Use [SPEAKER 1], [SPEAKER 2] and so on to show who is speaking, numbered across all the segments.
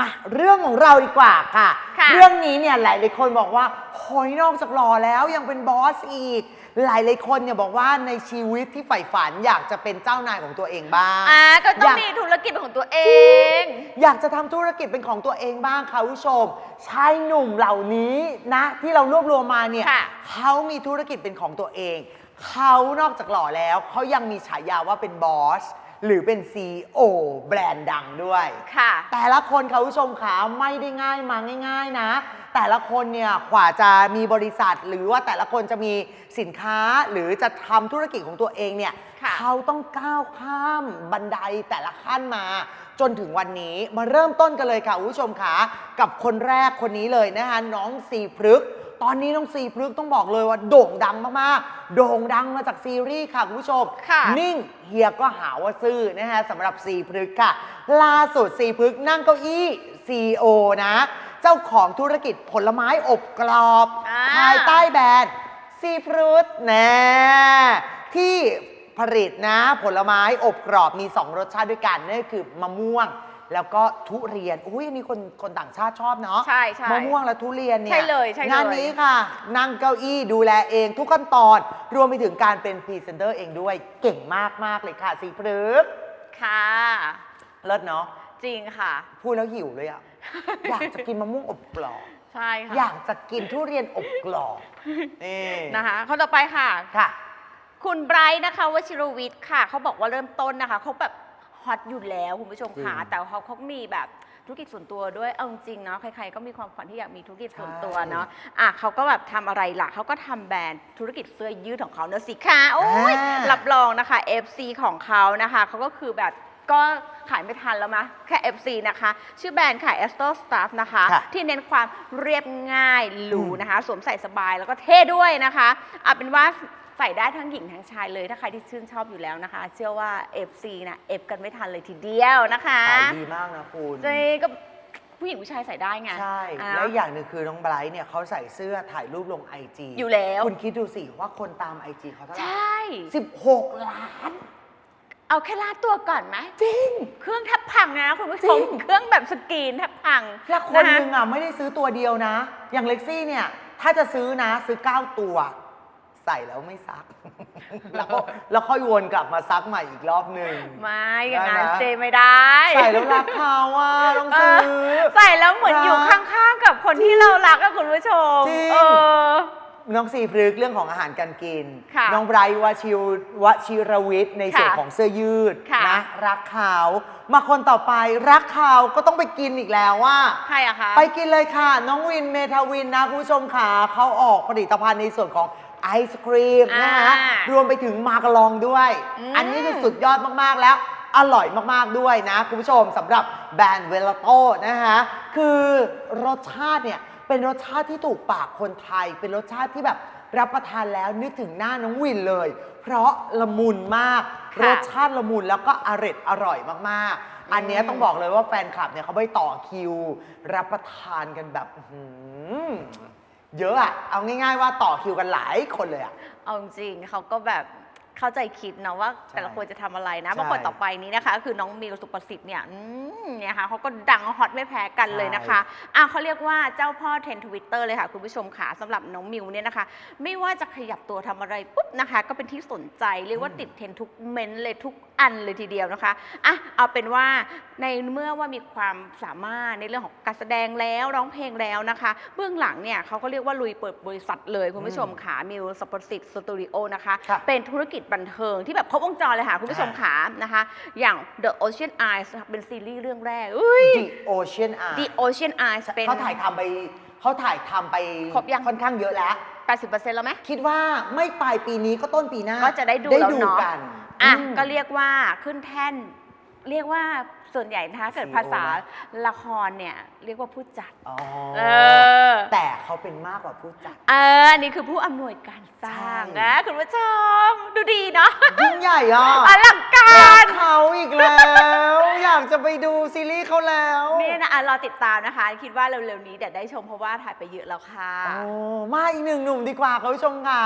[SPEAKER 1] มาเรื่องของเราดีกว่าค่ะ
[SPEAKER 2] ค่ะ
[SPEAKER 1] เรื่องนี้เนี่ยหลายหลายๆคนบอกว่าโหยนอกจากหล่อแล้วยังเป็นบอสอีก หลายหลายๆคนเนี่ยบอกว่าในชีวิตที่ใฝ่ฝันอยากจะเป็นเจ้านายของตัวเองบ้าง
[SPEAKER 2] อ่าก็ต้อ
[SPEAKER 1] องยาก
[SPEAKER 2] มีธุรกิจเป็นของตัวเอง
[SPEAKER 1] อยากจะทำธุรกิจเป็นของตัวเองบ้างค่ะคุณผู้ชมชายหนุ่มเหล่านี้นะ ที่เรารวบรวมมาเนี่ย
[SPEAKER 2] ค่ะ
[SPEAKER 1] เขามีธุรกิจเป็นของตัวเอง เขานอกจากหล่อแล้วเขายังมีฉายาว่าเป็นบอส หรือเป็น CEO แบรนด์ดังด้วย
[SPEAKER 2] ค่ะ
[SPEAKER 1] แต่ละคนค่ะคุณผู้ชมขาไม่ได้ง่ายมาง่าย ๆนะ แต่ละคนเนี่ยกว่าจะมีบริษัท หรือว่าแต่ละคนจะมีสินค้าหรือจะทำธุรกิจของตัวเองเนี่ย
[SPEAKER 2] ค่ะ
[SPEAKER 1] เขาต้องก้าวข้ามบันไดแต่ละขั้นมา จนถึงวันนี้มาเริ่มต้นกันเลยค่ะคุณผู้ชมขากับคนแรกคนนี้เลยนะคะน้องซีพฤกษ์ ตอนนี้น้องซีพฤกษ์ต้องบอกเลยว่าโด่งดังมากๆ โด่งดังมาจากซีรีส์ค่ะคุณผู้ชม
[SPEAKER 2] ค่ะ
[SPEAKER 1] นิ่งเฮียก็หาว่าซื่อนะฮะสำหรับซีพฤกษ์ค่ะ ล่าสุดซีพฤกษ์นั่งเก้าอี้ CEO นะ เจ้าของธุรกิจผลไม้อบกรอบ
[SPEAKER 2] อ่า
[SPEAKER 1] ภายใต้แบรนด์ซีฟรุตนะที่ผลิตนะ ผลไม้อบกรอบมี 2 รสชาติด้วยกันนั่นก็คือมะม่วง แล้วก็ทุเรียน อุ้ยอันนี้คนคนต่างชาติชอบเนาะ
[SPEAKER 2] ใช่ใช่
[SPEAKER 1] มะม่วงและทุเรียนเนี่ย
[SPEAKER 2] ใช่เลยใช่เลย
[SPEAKER 1] งานนี้ค่ะ นั่งเก้าอี้ดูแลเองทุกขั้นตอน รวมไปถึงการเป็นพรีเซนเตอร์เองด้วย เก่งมากมากๆเลยค่ะ สีพฤกษ์
[SPEAKER 2] ค่ะ
[SPEAKER 1] เลิศเนาะ
[SPEAKER 2] จริงค่ะ
[SPEAKER 1] พูดแล้วหิวเลยอะ อยากจะกินมะม่วงอบกรอบ
[SPEAKER 2] ใช่ค่ะ
[SPEAKER 1] อยากจะกินทุเรียนอบกรอบ นี่
[SPEAKER 2] นะคะคนต่อไปค่ะ
[SPEAKER 1] ค่ะ
[SPEAKER 2] คุณไบรท์นะคะวชิรวิทย์ค่ะ เขาบอกว่าเริ่มต้นนะคะ เขาแบบฮ อตอยู่แล้วคุณผู้ชมค่ะ
[SPEAKER 1] จริง
[SPEAKER 2] แต่เขาเขามีแบบธุรกิจส่วนตัวด้วยเอาจริงๆเนาะใครๆก็มีความฝันที่อยากมีธุรกิจส่วนตัว
[SPEAKER 1] ใช่
[SPEAKER 2] เนาะอะเขาก็แบบทำอะไรล่ะเขาก็ทำแบรนด์ธุรกิจเสื้อยืดของเขาเนอะสิคะโอ้ย
[SPEAKER 1] อ่า
[SPEAKER 2] รับรองนะคะ FC ของเขานะคะเขาก็คือแบบก็ขายไม่ทันแล้วมะแค่ FC นะคะ ชื่อแบรนด์ขาย e s t o Stuff นะคะ
[SPEAKER 1] ค่ะ
[SPEAKER 2] ที่เน้นความเรียบง่ายหรู
[SPEAKER 1] อืม
[SPEAKER 2] นะคะ สวมใส่สบายแล้วก็เท่ด้วยนะคะเอาเป็นว่า ใส่ได้ทั้งหญิงทั้งชายเลย ถ้าใครที่ชื่นชอบอยู่แล้วนะคะ เชื่อว่า FC นะเอฟกันไม่ทันเลยทีเดียวนะคะ
[SPEAKER 1] ขายดีมากนะคุณ
[SPEAKER 2] เจ๊ก็ผู้หญิงผู้ชายใส่ได้ไง
[SPEAKER 1] ใช่
[SPEAKER 2] อะ
[SPEAKER 1] และอีกอย่างหนึ่งคือน้องไบรท์เนี่ยเขาใส่เสื้อถ่ายรูปลงไอจี
[SPEAKER 2] อยู่แล้ว
[SPEAKER 1] คุณคิดดูสิว่าคนตามไอจีเขาเท่าไห
[SPEAKER 2] ใช
[SPEAKER 1] ร่่สิบหกล้าน
[SPEAKER 2] เอาแค่ลาดตัวก่อนไหม
[SPEAKER 1] จริง
[SPEAKER 2] เครื่องแทบพังนะคุณผู้ชม
[SPEAKER 1] จริง
[SPEAKER 2] เครื่องแบบสกรีนแทบพัง
[SPEAKER 1] และคนะะหนึ่งอะไม่ได้ซื้อตัวเดียวนะ อย่างเล็กซี่เนี่ย ถ้าจะซื้อนะซื้อ 9 ตัว ใส่แล้วไม่ซัก แล้วก็แล้วค่อยวนกลับมาซักใหม่อีกรอบหนึ่ง
[SPEAKER 2] ไม่อย่างนั้น
[SPEAKER 1] ได้นะ
[SPEAKER 2] เจไม่ได้
[SPEAKER 1] ใส่แล้วรักเขาอะต้อง
[SPEAKER 2] เอ
[SPEAKER 1] ซื้อ
[SPEAKER 2] อใส่แล้วเหมือนอยู่
[SPEAKER 1] นะ
[SPEAKER 2] ข้างๆกับคนที่เรารักอะคุณผู้ชม
[SPEAKER 1] จริง
[SPEAKER 2] เออ
[SPEAKER 1] น้องซีพฤกษ์เรื่องของอาหารการกิน
[SPEAKER 2] ค่ะ
[SPEAKER 1] น้องไบรท์วชิววชิรวิทย์ในส่วน
[SPEAKER 2] ค่ะ
[SPEAKER 1] ของเสื้อยืด
[SPEAKER 2] ค่ะ
[SPEAKER 1] นะรักเขามาคนต่อไปรักเขาก็ต้องไปกินอีกแล้วว่า
[SPEAKER 2] ใครอะคะ
[SPEAKER 1] ไปกินเลยค่ะ น้องวินเมทาวินนะคุณผู้ชมค่ะเขาออกผลิตภัณฑ์ในส่วนของ ไอศครีมนะฮะ
[SPEAKER 2] อ่าร
[SPEAKER 1] วมไปถึงมากะลองด้วย
[SPEAKER 2] อืม
[SPEAKER 1] อันนี้คือสุดยอดมากๆแล้ว อร่อยมากๆด้วยนะ คุณผู้ชมสำหรับแบรนด์เวลโต้นะฮะคือรสชาติเนี่ย เป็นรสชาติที่ถูกปากคนไทย เป็นรสชาติที่แบบรับประทานแล้วนึกถึงหน้าน้องวินเลย เพราะละมุนมาก
[SPEAKER 2] ค่ะ
[SPEAKER 1] รสชาติละมุนแล้วก็อร่อยอร่อยมากๆ อันเนี้ย
[SPEAKER 2] อืม
[SPEAKER 1] ต้องบอกเลยว่าแฟนคลับเนี่ยเขาไปต่อคิว รับประทานกันแบบอื้อหือ เยอะอะเอาง่าย ๆ ว่าต่อคิวกันหลายคนเลยอะ
[SPEAKER 2] เอาจริงๆเขาก็แบบ เข้าใจคิดนะว่า
[SPEAKER 1] ใช่
[SPEAKER 2] แต่ละคนจะทำอะไรนะ
[SPEAKER 1] ใช่
[SPEAKER 2] บางคนต่อไปนี้นะคะ คือน้องมิวสุประสิทธิ์เนี่ยอืมเนี่ยค่ะเขาก็ดังฮอตไม่แพ้กันเลยนะคะอะเขาเรียกว่าเจ้าพ่อเทรนทวิตเตอร์เลยค่ะคุณผู้ชมค่ะสำหรับน้องมิวเนี่ยนะคะ ไม่ว่าจะขยับตัวทำอะไรปุ๊บนะคะ ก็เป็นที่สนใจเรียกว่าติดเทรนด์ทุกเมนต์เลยทุกอันเลยทีเดียวนะคะอะเอาเป็นว่าในเมื่อว่ามีความสามารถในเรื่องของการแสดงแล้วร้องเพลงแล้วนะคะ เบื้องหลังเนี่ยเขาก็เรียกว่าลุยเปิดบริษัทเลยคุณผู้ชมค่ะมิวสปอร์ติกสตูดิโอนะคะ
[SPEAKER 1] ครับ
[SPEAKER 2] เป็นธุรกิจบันเทิงที่แบบครบวงจรเลยค่ะ คุณผู้ชมขานะคะ อย่าง The Ocean Eyes เป็นซีรีส์เรื่องแรกอุ้ย
[SPEAKER 1] The Ocean Eye
[SPEAKER 2] The Ocean Eyes เป็น
[SPEAKER 1] เขาถ่ายทำไปเขาถ่ายทำไป
[SPEAKER 2] ครบยัง
[SPEAKER 1] ค่อนข้างเยอะแล้ว
[SPEAKER 2] 80%แล้วไหม
[SPEAKER 1] คิดว่าไม่ปลายปีนี้ก็ต้นปีหน้า
[SPEAKER 2] ก็จะได้ดู
[SPEAKER 1] ได้
[SPEAKER 2] แล้ว
[SPEAKER 1] ดู
[SPEAKER 2] เนาะ
[SPEAKER 1] กัน
[SPEAKER 2] อะ
[SPEAKER 1] ม
[SPEAKER 2] ก็เรียกว่าขึ้นแท่น เรียกว่า ส่วนใหญ่นะคะเกิด
[SPEAKER 1] CEO
[SPEAKER 2] ภาษาละครเนี่ยเรียกว่าผู้จัด
[SPEAKER 1] อ๋อ
[SPEAKER 2] เออ
[SPEAKER 1] แต่เขาเป็นมากกว่าผู้จัด
[SPEAKER 2] เอออันนี้คือผู้อำนวยการสร้าง
[SPEAKER 1] ใช่
[SPEAKER 2] นะคุณผู้ชม ดูดีเนาะ
[SPEAKER 1] ยิ่งใหญ่อะ
[SPEAKER 2] อลังกา
[SPEAKER 1] รั
[SPEAKER 2] ร
[SPEAKER 1] กเขาอีกแล้ว อยากจะไปดูซีรีส์เขาแล้ว
[SPEAKER 2] นี่นะอะรอติดตามนะคะ คิดว่าเร็วๆนี้เดี๋ยวได้ชมเพราะว่าถ่ายไปเยอะแล้วค่ะ
[SPEAKER 1] โอ้มาอีกหนึ่งหนุ่มดีกว่าคุณผู้ชมค่ะ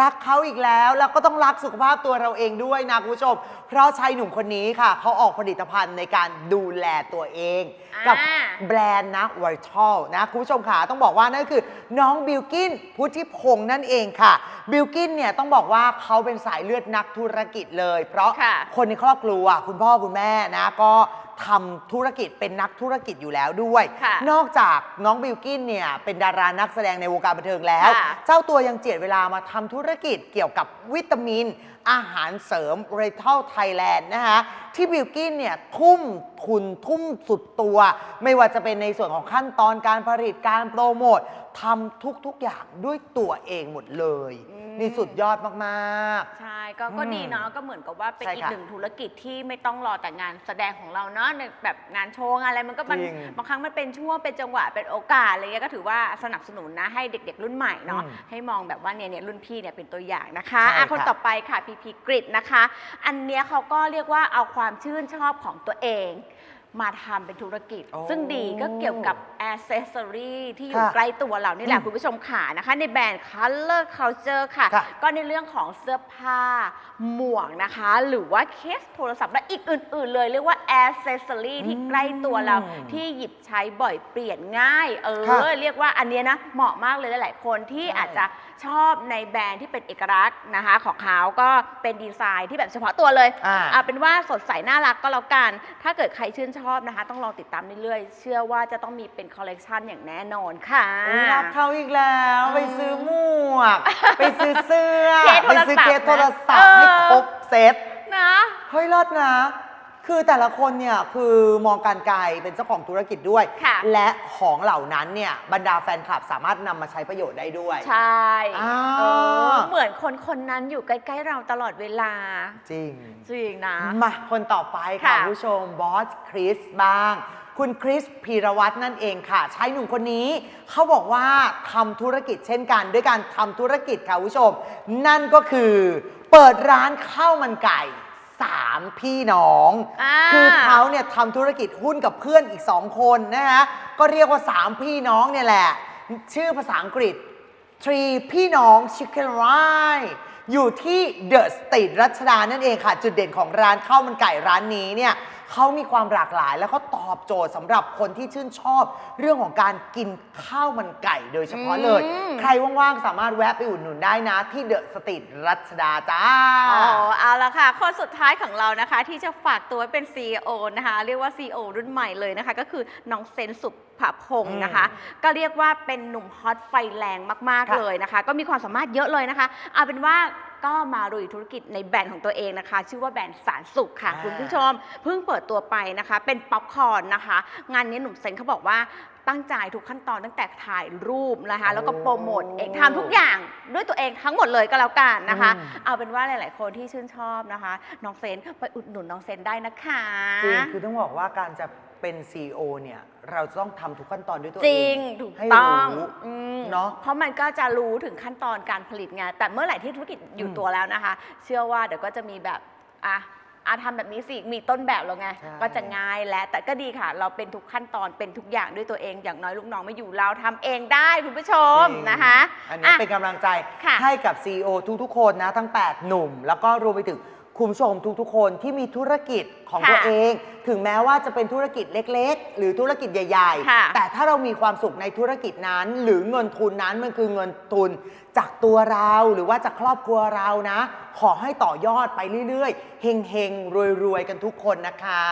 [SPEAKER 1] รักเขาอีกแล้ว แล้วก็ต้องรักสุขภาพตัวเราเองด้วยนะคุณผู้ชม เพราะชายหนุ่มคนนี้ค่ะ เขาออกผลิตภัณฑ์ในการดูแลตัวเอง
[SPEAKER 2] อ่า
[SPEAKER 1] กับแบรนด์นะไวทัลนะคุณผู้ชมค่ะต้องบอกว่านั่นก็คือน้องบิลกินพุทธิพงษ์นั่นเองค่ะ บิลกินเนี่ยต้องบอกว่าเขาเป็นสายเลือดนักธุรกิจเลย เพราะ
[SPEAKER 2] ค่ะ
[SPEAKER 1] คนในครอบครัวคุณพ่อคุณแม่นะ ก็ ทำธุรกิจเป็นนักธุรกิจอยู่แล้วด้วย
[SPEAKER 2] ค่ะ
[SPEAKER 1] นอกจากน้องบิลกินเนี่ยเป็นดารานักแสดงในวงการบันเทิงแล้ว
[SPEAKER 2] ค่ะ
[SPEAKER 1] เจ้าตัวยังเจียดเวลามาทำธุรกิจเกี่ยวกับวิตามิน อาหารเสริมเรทัลไทยแลนด์นะคะที่บิลกินเนี่ยทุ่มทุนทุ่มสุดตัว ไม่ว่าจะเป็นในส่วนของขั้นตอนการผลิตการโปรโมททำทุกๆอย่างด้วยตัวเองหมดเลย
[SPEAKER 2] อืม
[SPEAKER 1] นี่สุดยอดมาก
[SPEAKER 2] ใช่ก็ก็
[SPEAKER 1] อืม
[SPEAKER 2] ดีเนาะก็เหมือนกับว่าเป็น
[SPEAKER 1] ใช่
[SPEAKER 2] อีก
[SPEAKER 1] ค่ะ
[SPEAKER 2] หนึ่งธุรกิจที่ไม่ต้องรอแต่งานแสดงของเราเนาะในแบบงานโชว์งานอะไรมันก็มัน
[SPEAKER 1] จริง
[SPEAKER 2] บางครั้งมันเป็นช่วงเป็นจังหวะเป็นโอกาสอะไรเงี้ยก็ถือว่าสนับสนุนนะให้เด็ก ๆ รุ่นใหม่เนาะ
[SPEAKER 1] อืม
[SPEAKER 2] ให้มองแบบว่าเนี่ยเนี่ยรุ่นพี่เนี่ยเป็นตัวอย่างนะคะ
[SPEAKER 1] ใช่
[SPEAKER 2] อะคน
[SPEAKER 1] ค่ะ
[SPEAKER 2] ต่อไปค่ะพีพีกริดนะคะ อันเนี้ยเขาก็เรียกว่าเอาความชื่นชอบของตัวเอง มาทำเป็นธุรกิจ
[SPEAKER 1] โอ้
[SPEAKER 2] ซึ่งดีก็เกี่ยวกับ a อ c e s s o r y ที่อยู่
[SPEAKER 1] ค่ะ
[SPEAKER 2] ใกล้ตัวเรานี่แหละ
[SPEAKER 1] อืม
[SPEAKER 2] คุณผู้ชมขานะคะ ในแบรนด์ Color Culture ค่ะ
[SPEAKER 1] ค่ะ
[SPEAKER 2] ก็ในเรื่องของเสื้อผ้า หมวกนะคะ หรือว่าเคสโทรศัพท์และอีกอื่น ๆ เลยเรียกว่า accessory ที่ใกล้ตัวเรา
[SPEAKER 1] อืม
[SPEAKER 2] ที่หยิบใช้บ่อยเปลี่ยนง่าย เอ
[SPEAKER 1] ค่ะ
[SPEAKER 2] อเรียกว่าอันเนี้ยนะเหมาะมากเลยหลาย ๆ คนที่
[SPEAKER 1] ใช่
[SPEAKER 2] อาจจะชอบในแบรนด์ที่เป็นเอกลักษณ์นะคะ ของเขาก็เป็นดีไซน์ที่แบบเฉพาะตัวเลย
[SPEAKER 1] อ่า
[SPEAKER 2] เอาเป็นว่าสดใสน่ารักก็แล้วกัน ถ้าเกิดใครชื่นชอบนะคะ ต้องลองติดตามเรื่อยๆ เชื่อว่าจะต้องมีเป็นคอลเลกชันอย่างแน่นอนค่ะ
[SPEAKER 1] โอ้ยรักเขาอีกแล้วไปซื้อหมวก ไปซื้อเสื้อ
[SPEAKER 2] เคสโท
[SPEAKER 1] ไป
[SPEAKER 2] รศัพท์
[SPEAKER 1] ซื้อเคสโทรศัพ
[SPEAKER 2] เอ
[SPEAKER 1] ท์
[SPEAKER 2] อ
[SPEAKER 1] ให้ครบเซต
[SPEAKER 2] นะ
[SPEAKER 1] เฮ้ยรอดนะ คือแต่ละคนเนี่ยคือมองการไกลเป็นเจ้าของธุรกิจด้วย
[SPEAKER 2] ค่ะ
[SPEAKER 1] และของเหล่านั้นเนี่ยบรรดาแฟนคลับสามารถนำมาใช้ประโยชน์ได้ด้วย
[SPEAKER 2] ใช่
[SPEAKER 1] อ่า
[SPEAKER 2] เออเหมือนคนคนนั้นอยู่ใกล้ ๆ เราตลอดเวลา
[SPEAKER 1] จริง
[SPEAKER 2] จริงนะ
[SPEAKER 1] มาคนต่อไปค่ะ
[SPEAKER 2] ค่ะ
[SPEAKER 1] คุณผู้ชมบอสคริสบ้าง คุณคริสพีรวัตรนั่นเองค่ะชายหนุ่มคนนี้เขาบอกว่าทำธุรกิจเช่นกัน ด้วยการทำธุรกิจค่ะคุณผู้ชม นั่นก็คือ เปิดร้านข้าวมันไก่สามพี่น้อง
[SPEAKER 2] อ่า
[SPEAKER 1] คือเขาเนี่ยทำธุรกิจหุ้นกับเพื่อนอีกสองคนนะคะก็เรียกว่าสามพี่น้องเนี่ยแหละ ชื่อภาษาอังกฤษทรีพี่น้องชิคเก้นไรอยู่ที่เดอะสตรีทรัชดานั่นเองค่ะ จุดเด่นของร้านข้าวมันไก่ร้านนี้เนี่ย เขามีความหลากหลาย แล้วเขาตอบโจทย์สำหรับคนที่ชื่นชอบ เรื่องของการกินข้าวมันไก่โดยเฉพาะเลย
[SPEAKER 2] อืม
[SPEAKER 1] ใครว่างๆ สามารถแวะไปอุดหนุนได้นะที่เดอะสตรีทรัชดาจ้า
[SPEAKER 2] อ๋อเอาละค่ะ คนสุดท้ายของเรานะคะ ที่จะฝากตัวไว้เป็น CEO นะคะ เรียกว่า CEO รุ่นใหม่เลยนะคะ ก็คือน้องเซนสุภพงศ์นะคะ ก็เรียกว่าเป็นหนุ่มฮอตไฟแรงมาก
[SPEAKER 1] ค่ะ
[SPEAKER 2] ๆ เลยนะคะ ก็มีความสามารถเยอะเลยนะคะ เอาเป็นว่า ก็มาลุยธุรกิจในแบรนด์ของตัวเองนะคะ ชื่อว่าแบรนด์สารสุขค่ะ
[SPEAKER 1] อ่า
[SPEAKER 2] คุณผู้ชม เพิ่งเปิดตัวไปนะคะ เป็นป๊อปคอร์นนะคะ งานนี้หนุ่มเซนเขาบอกว่าตั้งใจทุกขั้นตอนตั้งแต่ถ่ายรูปนะคะ แล้วก็โปรโมทเองทำทุกอย่างด้วยตัวเองทั้งหมดเลยก็แล้วกันนะคะ
[SPEAKER 1] อืม
[SPEAKER 2] เอาเป็นว่าหลาย ๆ คนที่ชื่นชอบนะคะ น้องเซนไปอุดหนุนน้องเซนได้นะคะ
[SPEAKER 1] จริงคือต้องบอกว่าการจะ เป็น CEO เนี่ย เราจะต้องทำทุกขั้นตอนด้วยตัว
[SPEAKER 2] จ
[SPEAKER 1] เอ
[SPEAKER 2] ริง
[SPEAKER 1] ง
[SPEAKER 2] ถูก
[SPEAKER 1] ให้
[SPEAKER 2] ต้อง
[SPEAKER 1] รู้
[SPEAKER 2] อืม
[SPEAKER 1] เนอะ
[SPEAKER 2] เพราะมันก็จะรู้ถึงขั้นตอนการผลิตไงแต่เมื่อไหร่ที่ธุรกิจอยู่
[SPEAKER 1] อืม
[SPEAKER 2] ตัวแล้วนะคะ เชื่อว่าเดี๋ยวก็จะมีแบบอะอาทำแบบนี้สิมีต้นแบบแล้วไง
[SPEAKER 1] ใช่
[SPEAKER 2] ก็จะง่ายและแต่ก็ดีค่ะ เราเป็นทุกขั้นตอนเป็นทุกอย่างด้วยตัวเอง อย่างน้อยลูกน้องไม่อยู่เราทำเองได้คุณผู้ชม
[SPEAKER 1] จริง
[SPEAKER 2] นะคะ
[SPEAKER 1] อันนี้
[SPEAKER 2] อะ
[SPEAKER 1] เป็นกำลังใจ
[SPEAKER 2] ค่ะ
[SPEAKER 1] ให้กับ CEO ทุกๆ คนนะ ทั้ง 8 หนุ่ม แล้วก็รวมไปถึง คุณผู้ชมทุกๆ คนที่มีธุรกิจของ
[SPEAKER 2] ค่ะ
[SPEAKER 1] ตัวเอง ถึงแม้ว่าจะเป็นธุรกิจเล็กๆ หรือธุรกิจใหญ่
[SPEAKER 2] ค่ะ
[SPEAKER 1] ๆ แต่ถ้าเรามีความสุขในธุรกิจนั้น หรือเงินทุนนั้นมันคือเงินทุน จากตัวเราหรือว่าจากครอบครัวเรานะ ขอให้ต่อยอดไปเรื่อยๆเฮงๆรวยๆกันทุกคนนะคะ